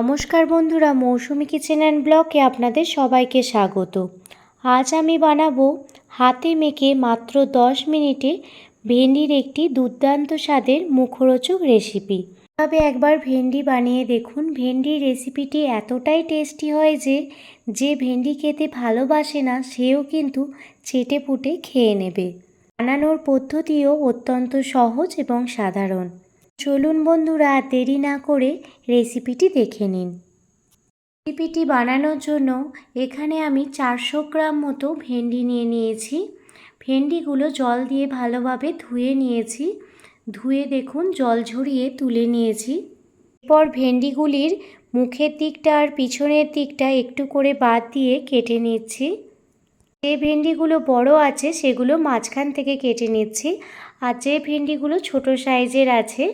নমস্কার বন্ধুরা, মৌসুমি kitchen and ব্লকে আপনাদের সবাইকে স্বাগত। আজ আমি বানাবো হাতে মেখে মাত্র দশ মিনিটে ভেন্ডির একটি দুর্দান্ত স্বাদের মুখরোচক রেসিপি। তবে একবার ভেন্ডি বানিয়ে দেখুন, ভেন্ডির রেসিপিটি এতটাই টেস্টি হয় যে যে ভেন্ডি খেতে ভালোবাসে না, সেও কিন্তু চেটে পুটে খেয়ে নেবে। বানানোর পদ্ধতিও অত্যন্ত সহজ এবং সাধারণ। চলুন বন্ধুরা, দেরি না করে রেসিপিটি দেখে নিন। রেসিপিটি বানানোর জন্য এখানে আমি চারশো গ্রাম মতো ভেন্ডি নিয়ে নিয়েছি। ভেন্ডিগুলো জল দিয়ে ভালোভাবে ধুয়ে নিয়েছি। ধুয়ে দেখুন, জল ঝরিয়ে তুলে নিয়েছি। এরপর ভেন্ডিগুলির মুখের দিকটা আর পিছনের দিকটা একটু করে বাদ দিয়ে কেটে নিচ্ছি। যে ভেন্ডিগুলো বড় আছে, সেগুলো মাঝখান থেকে কেটে নিচ্ছি। আর যে ভেন্ডিগুলো ছোট সাইজের আছে,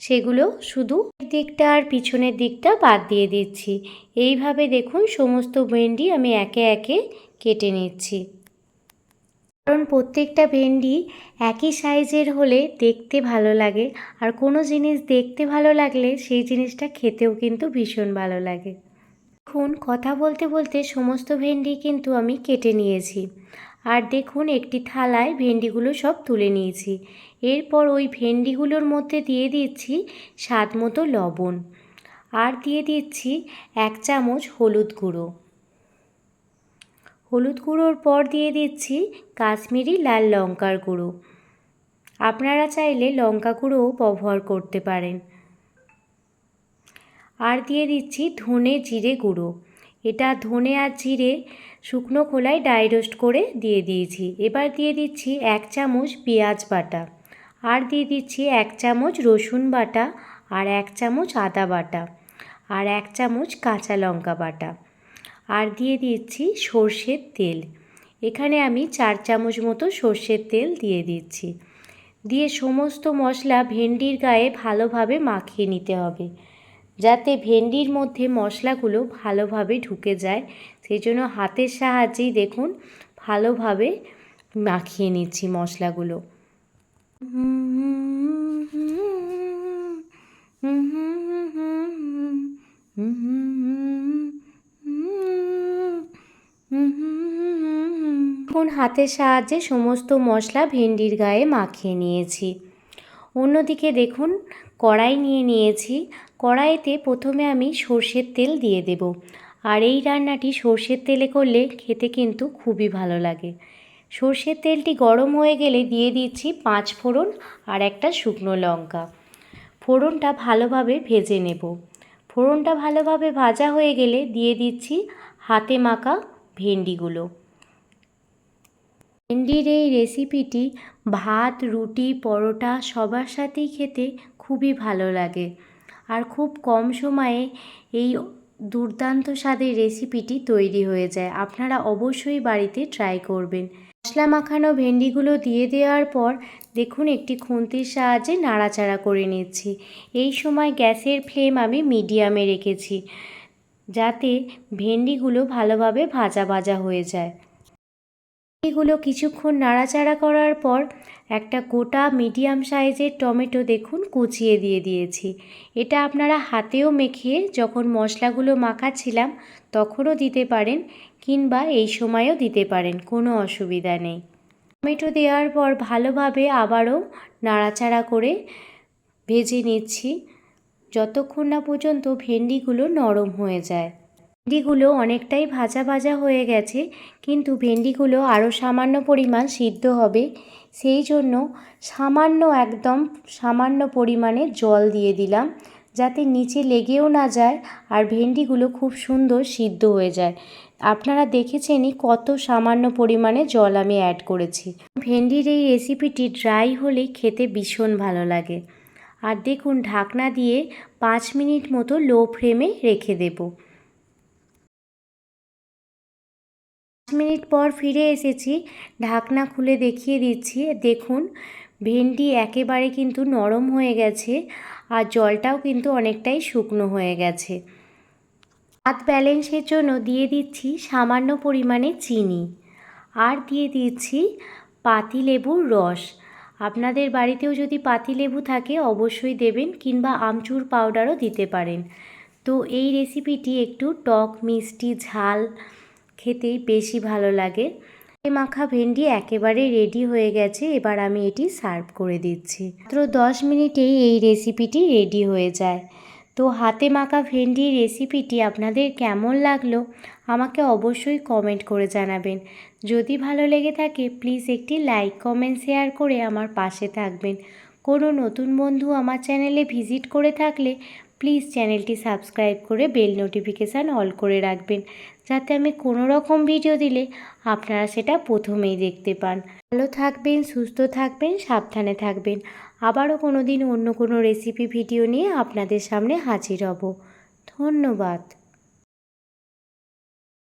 সেগুলো শুধু দিকটা আর পিছনের দিকটা বাদ দিয়ে দিচ্ছি। এইভাবে দেখুন সমস্ত ভেন্ডি আমি একে একে কেটে নিচ্ছি। কারণ প্রত্যেকটা ভেন্ডি একই সাইজের হলে দেখতে ভালো লাগে, আর কোনো জিনিস দেখতে ভালো লাগলে সেই জিনিসটা খেতেও কিন্তু ভীষণ ভালো লাগে। দেখুন, কথা বলতে বলতে সমস্ত ভেন্ডি কিন্তু আমি কেটে নিয়েছি। আর দেখুন, একটি থালায় ভেন্ডিগুলো সব তুলে নিয়েছি। এরপর ওই ভেন্ডিগুলোর মধ্যে দিয়ে দিচ্ছি স্বাদ মতো লবণ। আর দিয়ে দিচ্ছি এক চামচ হলুদ গুঁড়ো। হলুদ গুঁড়োর পর দিয়ে দিচ্ছি কাশ্মীরি লাল লঙ্কার গুঁড়ো। আপনারা চাইলে লঙ্কা গুঁড়োও ব্যবহার করতে পারেন। আর দিয়ে দিচ্ছি ধনে জিরে গুঁড়ো। এটা ধনে আর জিরে শুকনো খোলায় ডাই রোস্ট করে দিয়ে দিয়েছি। এবার দিয়ে দিচ্ছি এক চামচ পেঁয়াজ বাটা। আর দিয়ে দিচ্ছি এক চামচ রসুন বাটা আর এক চামচ আদা বাটা আর এক চামচ কাঁচা লঙ্কা বাটা। আর দিয়ে দিচ্ছি সর্ষের তেল। এখানে আমি চার চামচ মতো সর্ষের তেল দিয়ে দিচ্ছি। দিয়ে সমস্ত মশলা ভেন্ডির গায়ে ভালোভাবে মাখিয়ে নিতে হবে। যাতে ভেন্ডির মধ্যে মশলাগুলো ভালোভাবে ঢুকে যায়, সেই জন্য হাতের সাহায্যেই দেখুন, ভালোভাবে মাখিয়ে নিচ্ছি মশলাগুলো। এখন হাতের সাহায্যে সমস্ত মশলা ভেন্ডির গায়ে মাখিয়ে নিয়েছি। অন্যদিকে দেখুন কড়াই নিয়ে নিয়েছি। কড়াইতে প্রথমে আমি সর্ষের তেল দিয়ে দেব। আর এই রান্নাটি সর্ষের তেলে করলে খেতে কিন্তু খুবই ভালো লাগে। সর্ষের তেলটি গরম হয়ে গেলে দিয়ে দিচ্ছি পাঁচ ফোড়ন আর একটা শুকনো লঙ্কা। ফোড়নটা ভালোভাবে ভেজে নেব। ফোড়নটা ভালোভাবে ভাজা হয়ে গেলে দিয়ে দিচ্ছি হাতে মাখা ভেন্ডিগুলো। ভেন্ডির এই রেসিপিটি ভাত, রুটি, পরোটা সবার সাথেই খেতে খুবই ভালো লাগে। আর খুব কম সময়ে এই দুর্দান্ত স্বাদের রেসিপিটি তৈরি হয়ে যায়। আপনারা অবশ্যই বাড়িতে ট্রাই করবেন। মশলা মাখানো ভেন্ডিগুলো দিয়ে দেওয়ার পর দেখুন একটি খুন্তির সাহায্যে নাড়াচাড়া করে নিচ্ছি। এই সময় গ্যাসের ফ্লেম আমি মিডিয়ামে রেখেছি, যাতে ভেন্ডিগুলো ভালোভাবে ভাজা ভাজা হয়ে যায়। এগুলো কিছুক্ষণ নাড়াচাড়া করার পর একটা গোটা মিডিয়াম সাইজের টমেটো দেখুন কুচিয়ে দিয়ে দিয়েছি। এটা আপনারা হাতেও মেখে যখন মশলাগুলো মাখাচ্ছিলাম তখনও দিতে পারেন কিংবা এই সময়ও দিতে পারেন, কোনো অসুবিধা নেই। টমেটো দেওয়ার পর ভালোভাবে আবারও নাড়াচাড়া করে ভেজে নিচ্ছি। যতক্ষণ না পর্যন্ত ভেন্ডিগুলো নরম হয়ে যায়। ভেন্ডিগুলো অনেকটাই ভাজা ভাজা হয়ে গেছে, কিন্তু ভেন্ডিগুলো আরও সামান্য পরিমাণ সিদ্ধ হবে। সেই জন্য সামান্য একদম সামান্য পরিমাণে জল দিয়ে দিলাম, যাতে নিচে লেগেও না যায় আর ভেন্ডিগুলো খুব সুন্দর সিদ্ধ হয়ে যায়। আপনারা দেখেছেনই কত সামান্য পরিমাণে জল আমি অ্যাড করেছি। ভেন্ডির এই রেসিপিটি ড্রাই হলে খেতে ভীষণ ভালো লাগে। আর দেখুন, ঢাকনা দিয়ে পাঁচ মিনিট মতো লো ফ্লেমে রেখে দেবো। মিনিট পর ফিরে এসেছি। ঢাকনা খুলে দেখিয়ে দিচ্ছি, দেখুন, ভেন্ডি একেবারে কিন্তু নরম হয়ে গেছে আর জলটাও কিন্তু অনেকটাই শুকনো হয়ে গেছে। হাত ব্যালেন্সের জন্য দিয়ে দিচ্ছি সামান্য পরিমাণে চিনি আর দিয়ে দিচ্ছি পাতিলেবুর রস। আপনাদের বাড়িতেও যদি পাতিলেবু থাকে অবশ্যই দেবেন কিংবা আমচুর পাউডারও দিতে পারেন। তো এই রেসিপিটি একটু টক, মিষ্টি, ঝাল খেতে বেশি ভালো লাগে। মাখা ভেন্ডি একেবারে রেডি হয়ে গেছে, এবার আমি এটি সার্ভ করে দিচ্ছি। মাত্র দশ মিনিটেই এই রেসিপিটি রেডি হয়ে যায়। তো হাতে মাখা ভেন্ডির রেসিপিটি আপনাদের কেমন লাগল, আমাকে অবশ্যই কমেন্ট করে জানাবেন। যদি ভালো লেগে থাকে প্লিজ একটি লাইক কমেন্ট শেয়ার করে আমার পাশে থাকবেন। কোনো নতুন বন্ধু আমার চ্যানেলে ভিজিট করে থাকলে প্লিজ চ্যানেলটি সাবস্ক্রাইব করে বেল নোটিফিকেশান অল করে রাখবেন, যাতে আমি কোনো রকম ভিডিও দিলে আপনারা সেটা প্রথমেই দেখতে পান। ভালো থাকবেন, সুস্থ থাকবেন, সাবধানে থাকবেন। আবারও কোনো দিন অন্য কোনো রেসিপি ভিডিও নিয়ে আপনাদের সামনে হাজির হব। ধন্যবাদ।